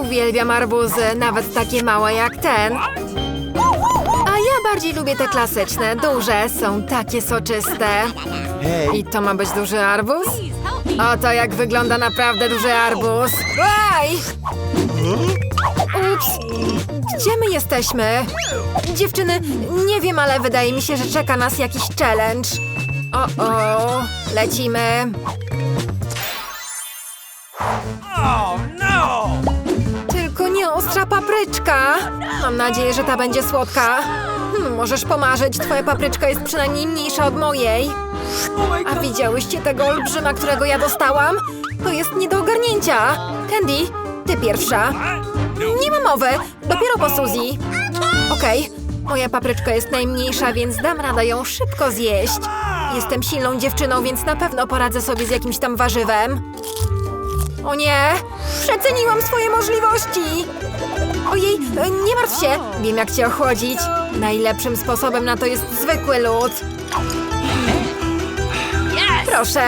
Uwielbiam arbuzy, nawet takie małe jak ten. A ja bardziej lubię te klasyczne, duże, są takie soczyste. I to ma być duży arbuz? Oto jak wygląda naprawdę duży arbuz. Aj! Ups! Gdzie my jesteśmy? Dziewczyny, nie wiem, ale wydaje mi się, że czeka nas jakiś challenge. O, o, lecimy. Papryczka. Mam nadzieję, że ta będzie słodka. Hmm, możesz pomarzyć, twoja papryczka jest przynajmniej mniejsza od mojej. A widziałyście tego olbrzyma, którego ja dostałam? To jest nie do ogarnięcia. Candy, ty pierwsza. Nie ma mowy, dopiero po Suzy. Okej, moja papryczka jest najmniejsza, więc dam radę ją szybko zjeść. Jestem silną dziewczyną, więc na pewno poradzę sobie z jakimś tam warzywem. O nie! Przeceniłam swoje możliwości! Ojej, e, nie martw się! Wiem, jak cię ochłodzić. Najlepszym sposobem na to jest zwykły lód. Proszę.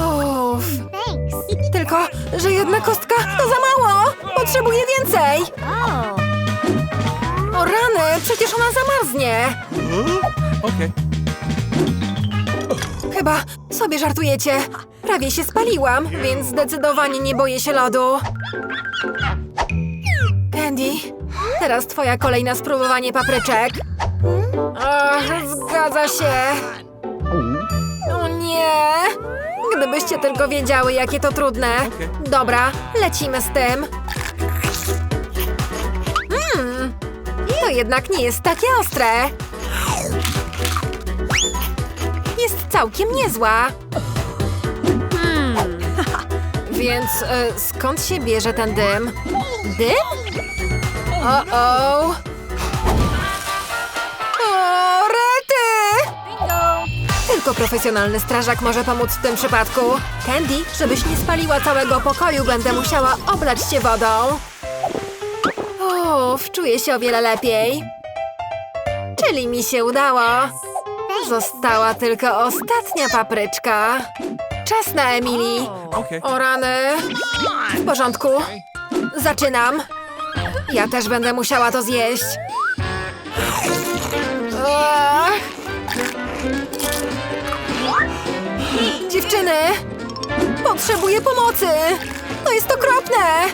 Uff. Tylko, że jedna kostka to za mało! Potrzebuję więcej! O rany, przecież ona zamarznie! Okay. Chyba sobie żartujecie. Prawie się spaliłam, więc zdecydowanie nie boję się lodu. Candy, teraz twoja kolej na spróbowanie papryczek. Ach, zgadza się. O nie! Gdybyście tylko wiedziały, jakie to trudne. Dobra, lecimy z tym. Mmm, to jednak nie jest takie ostre. Jest całkiem niezła. Więc e, skąd się bierze ten dym? Dym? O-o! O, rety! Tylko profesjonalny strażak może pomóc w tym przypadku. Candy, żebyś nie spaliła całego pokoju, będę musiała oblać cię wodą. Uff, czuję się o wiele lepiej. Czyli mi się udało. Została tylko ostatnia papryczka. Czas na Emily. Okay. O rany. W porządku. Zaczynam. Ja też będę musiała to zjeść. Ach. Dziewczyny! Potrzebuję pomocy! To jest okropne!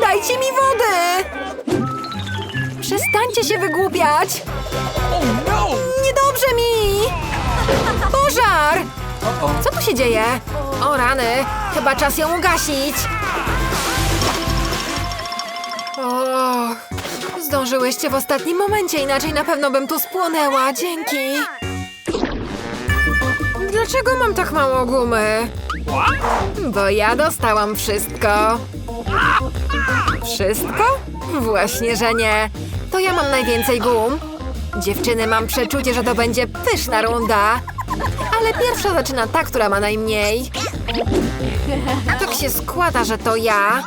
Dajcie mi wody! Przestańcie się wygłupiać! Oh no! Niedobrze mi! Pożar! Co tu się dzieje? O rany, chyba czas ją ugasić. Och, zdążyłyście w ostatnim momencie, inaczej na pewno bym tu spłonęła. Dzięki. Dlaczego mam tak mało gumy? Bo ja dostałam wszystko. Wszystko? Właśnie, że nie. To ja mam najwięcej gum. Dziewczyny, mam przeczucie, że to będzie pyszna runda. Ale pierwsza zaczyna ta, która ma najmniej. Tak się składa, że to ja.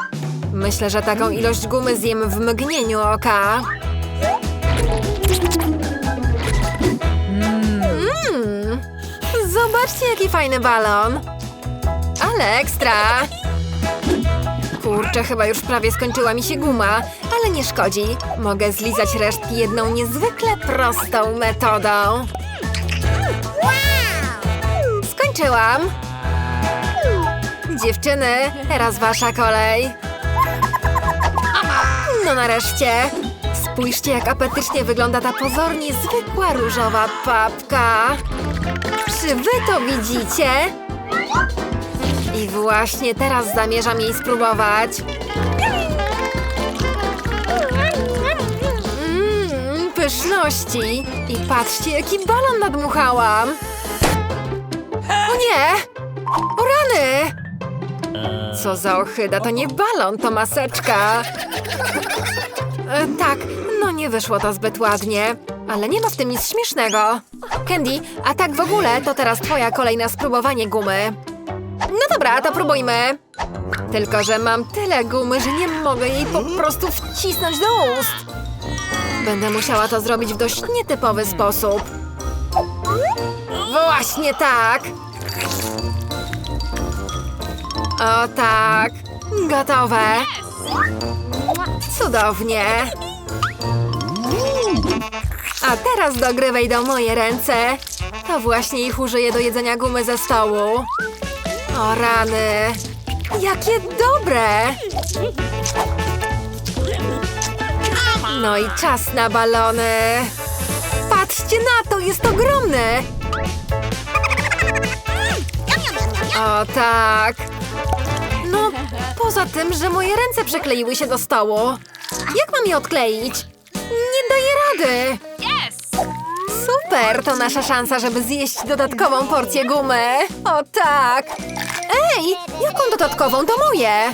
Myślę, że taką ilość gumy zjem w mgnieniu oka. Mmm, zobaczcie, jaki fajny balon. Ale ekstra. Kurczę, chyba już prawie skończyła mi się guma, ale nie szkodzi. Mogę zlizać resztki jedną niezwykle prostą metodą. Skończyłam. Dziewczyny, teraz wasza kolej. No nareszcie. Spójrzcie, jak apetycznie wygląda ta pozornie zwykła różowa papka. Czy wy to widzicie? I właśnie teraz zamierzam jej spróbować. Mmm, pyszności. I patrzcie, jaki balon nadmuchałam. O nie! O rany! Co za ochyda, to nie balon, to maseczka. E, tak, no nie wyszło to zbyt ładnie. Ale nie ma w tym nic śmiesznego. Candy, a tak w ogóle, to teraz twoja kolej na spróbowanie gumy. No dobra, to próbujmy. Tylko, że mam tyle gumy, że nie mogę jej po prostu wcisnąć do ust. Będę musiała to zrobić w dość nietypowy sposób. Właśnie tak. O tak. Gotowe. Cudownie. A teraz do moje ręce. To właśnie ich użyję do jedzenia gumy ze stołu. O rany. Jakie dobre! No i czas na balony. Patrzcie na to, jest ogromne! O tak. No, poza tym, że moje ręce przykleiły się do stołu. Jak mam je odkleić? Nie daję rady. Super, to nasza szansa, żeby zjeść dodatkową porcję gumy. O tak. Ej, jaką dodatkową? To moje.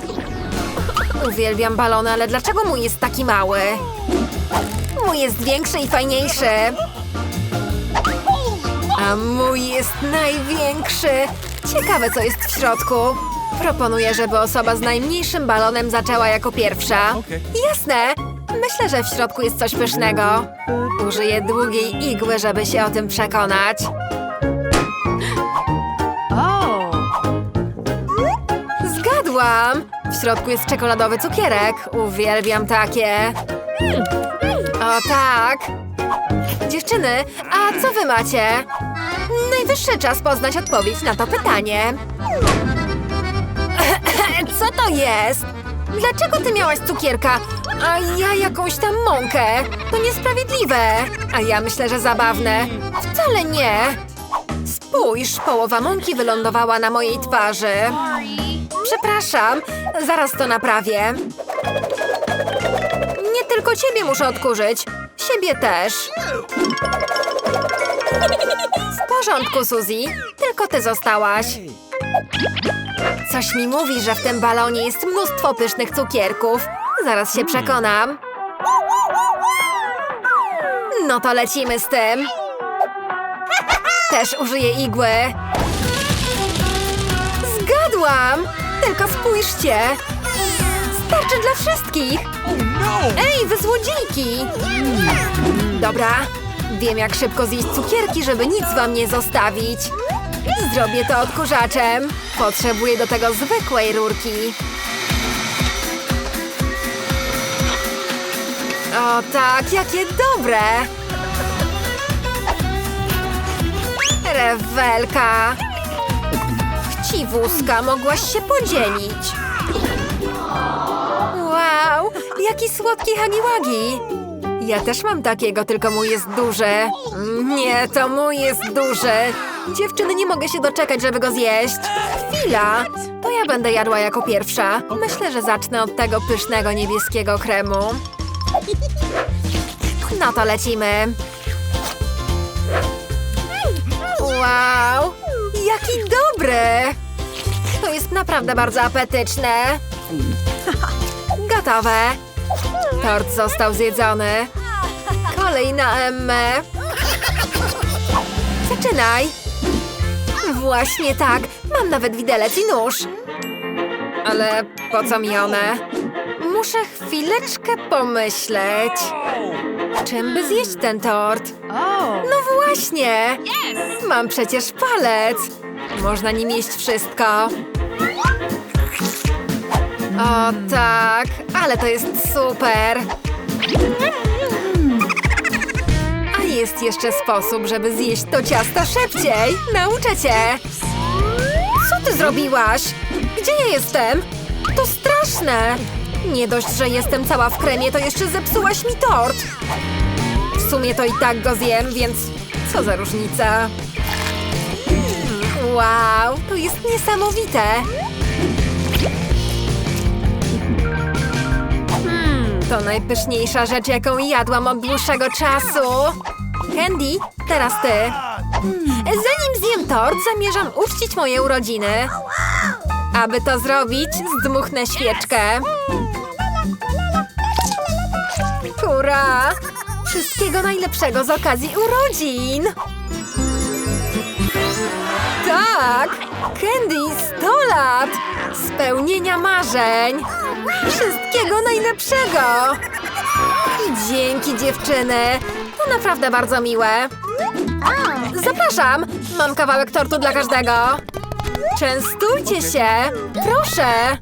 Uwielbiam balony, ale dlaczego mój jest taki mały? Mój jest większy i fajniejszy. A mój jest największy. Ciekawe, co jest w środku. Proponuję, żeby osoba z najmniejszym balonem zaczęła jako pierwsza. Jasne. Myślę, że w środku jest coś pysznego. Użyję długiej igły, żeby się o tym przekonać. Zgadłam! W środku jest czekoladowy cukierek. Uwielbiam takie. O tak! Dziewczyny, a co wy macie? Najwyższy czas poznać odpowiedź na to pytanie. Co to jest? Dlaczego ty miałaś cukierka, a ja jakąś tam mąkę? To niesprawiedliwe. A ja myślę, że zabawne. Wcale nie. Spójrz, połowa mąki wylądowała na mojej twarzy. Przepraszam, zaraz to naprawię. Nie tylko ciebie muszę odkurzyć. Siebie też. W porządku, Suzy. Tylko ty zostałaś. Coś mi mówi, że w tym balonie jest mnóstwo pysznych cukierków. Zaraz się przekonam. No to lecimy z tym. Też użyję igły. Zgadłam! Tylko spójrzcie. Starczy dla wszystkich. Oh no! Ej, wy złodziejki! Dobra, wiem jak szybko zjeść cukierki, żeby nic wam nie zostawić. Zrobię to odkurzaczem. Potrzebuję do tego zwykłej rurki. O tak, jakie dobre! Rewelka! Chciwuska, mogłaś się podzielić. Wow, jaki słodki hagiłagi! Ja też mam takiego, tylko mój jest duży. Nie, to mój jest duży. Dziewczyny, nie mogę się doczekać, żeby go zjeść. Chwila, to ja będę jadła jako pierwsza. Myślę, że zacznę od tego pysznego niebieskiego kremu. No to lecimy. Wow, jaki dobry! To jest naprawdę bardzo apetyczne. Gotowe. Tort został zjedzony. Kolej na Emmę. Zaczynaj. Właśnie tak. Mam nawet widelec i nóż. Ale po co mi one? Muszę chwileczkę pomyśleć. Czym by zjeść ten tort? No właśnie. Mam przecież palec. Można nim jeść wszystko. O tak, ale to jest super. A jest jeszcze sposób, żeby zjeść to ciasto szybciej. Nauczę cię. Co ty zrobiłaś? Gdzie ja jestem? To straszne. Nie dość, że jestem cała w kremie, to jeszcze zepsułaś mi tort. W sumie to i tak go zjem, więc co za różnica. Wow, to jest niesamowite. To najpyszniejsza rzecz, jaką jadłam od dłuższego czasu. Candy, teraz ty. Zanim zjem tort, zamierzam uczcić moje urodziny. Aby to zrobić, zdmuchnę świeczkę. Hurra! Wszystkiego najlepszego z okazji urodzin! Tak! Candy 100 lat! Spełnienia marzeń! Wszystkiego najlepszego! Dzięki dziewczyny! To naprawdę bardzo miłe. Zapraszam! Mam kawałek tortu dla każdego. Częstujcie się! Proszę!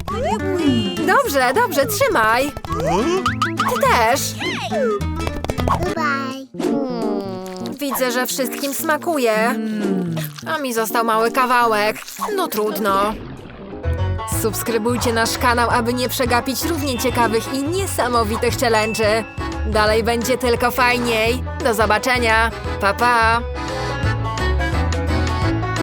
Dobrze, dobrze, trzymaj! Ty też! Widzę, że wszystkim smakuje. A mi został mały kawałek. No trudno. Subskrybujcie nasz kanał, aby nie przegapić równie ciekawych i niesamowitych challenge'y. Dalej będzie tylko fajniej. Do zobaczenia. Pa, pa!